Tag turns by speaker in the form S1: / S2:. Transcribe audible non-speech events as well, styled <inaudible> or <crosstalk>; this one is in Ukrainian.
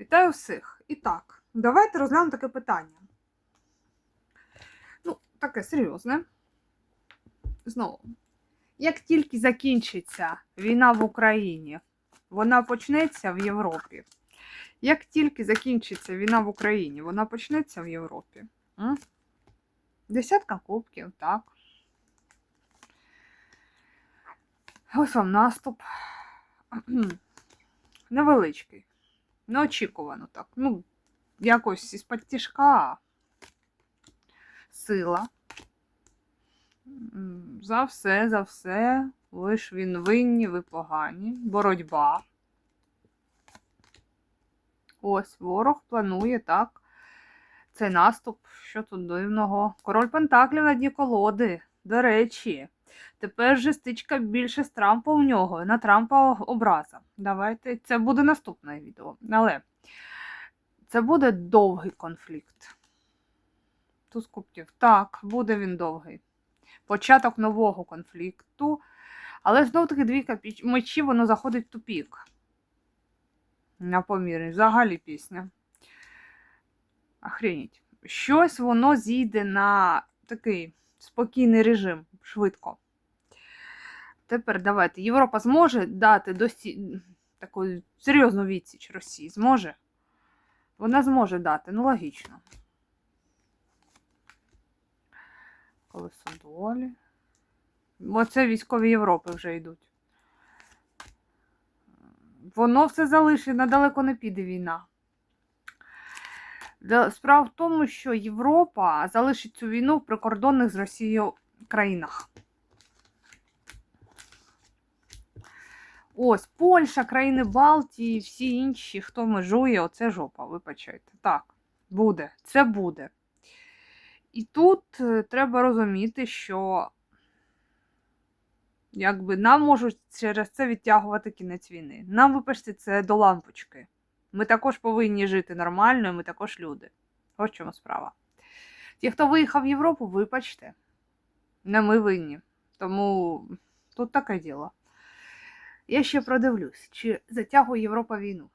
S1: Вітаю всіх. І так, давайте розглянемо таке питання. Ну, таке серйозне. Знову. Як тільки закінчиться війна в Україні, вона почнеться в Європі. Як тільки закінчиться війна в Україні, вона почнеться в Європі. М? Десятка кубків, так. Ось вам наступ. <clears throat> Невеличкий. Неочікувано так. Ну, якось із-під тяжка сила. За все, за все. Ж він винні, ви погані. Боротьба. Ось ворог планує так. Цей наступ. Що тут дивного? Король Пентаклів на дні колоди. До речі, тепер же стичка більше з Трампа у нього. На Трампа образа. Давайте. Це буде наступне відео. Але це буде довгий конфлікт. Туз кубків. Так, буде він довгий. Початок нового конфлікту. Але знов таки двійка мечів, воно заходить в тупік. На помірі. Взагалі пісня. Охренеть. Щось воно зійде на такий спокійний режим швидко. Тепер давайте. Європа зможе дати досі таку серйозну відсіч Росії? Зможе? Вона зможе дати, ну логічно. Колесо долі. Оце військові Європи вже йдуть. Воно все залишить, надалеко не піде війна. Справа в тому, що Європа залишить цю війну в прикордонних з Росією країнах. Ось Польща, країни Балтії, всі інші, хто межує, оце жопа, вибачайте. Так, буде, це буде. І тут е, треба розуміти, що якби нам можуть через це відтягувати кінець війни. Нам, вибачте, це до лампочки. Ми також повинні жити нормально, ми також люди. Ось чому справа. Ті, хто виїхав в Європу, вибачте. Не ми винні. Тому тут таке діло. Я ще продивлюсь, чи затягує Європа війну.